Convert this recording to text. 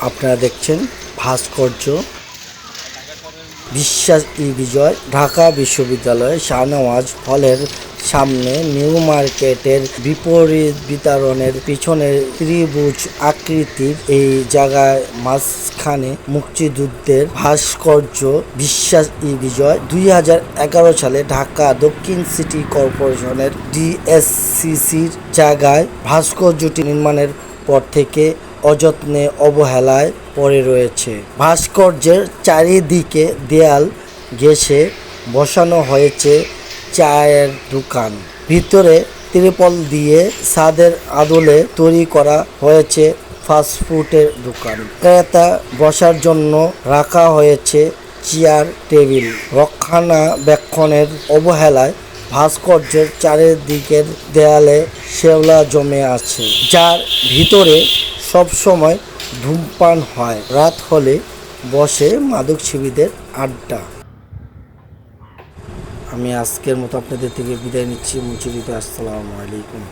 আপনারা দেখছেন ভাস্কর্য। বিশ্বাস ই বিজয়, ঢাকা বিশ্ববিদ্যালয়, শাহনওয়াজ হলের সামনে নিউ মার্কেটের বিপরীত বিতরণের পিছনে ত্রিভুজ আকৃতির এই জায়গায় মাঝখানে মুক্তিযুদ্ধের ভাস্কর্য বিশ্বাস ই বিজয় দুই হাজার এগারো সালে ঢাকা দক্ষিণ সিটি কর্পোরেশনের ডিএসসিসির জায়গায় ভাস্কর্যটি নির্মাণের পর থেকে অযত্নে অবহেলায় পড়ে রয়েছে। ভাস্কর্যের চারিদিকে দেয়াল ঘেঁষে বসানো হয়েছে চায়ের দোকান। ভিতরে ত্রিপল দিয়ে ছাদের আদলে তৈরি করা হয়েছে ফাস্টফুডের দোকান। ক্রেতা বসার জন্য রাখা হয়েছে চেয়ার, টেবিল। রক্ষণাবেক্ষণের অবহেলায় ভাস্কর্যের চারিদিকের দেয়ালে শেওলা জমে আছে, যার ভিতরে সবসময় ধূমপান হয়। রাত হলে বসে মাদক শিবিদের আড্ডা। আমি আজকের মতো আপনাদের থেকে বিদায় নিচ্ছি। মুচিরিতে আসসালামু আলাইকুম।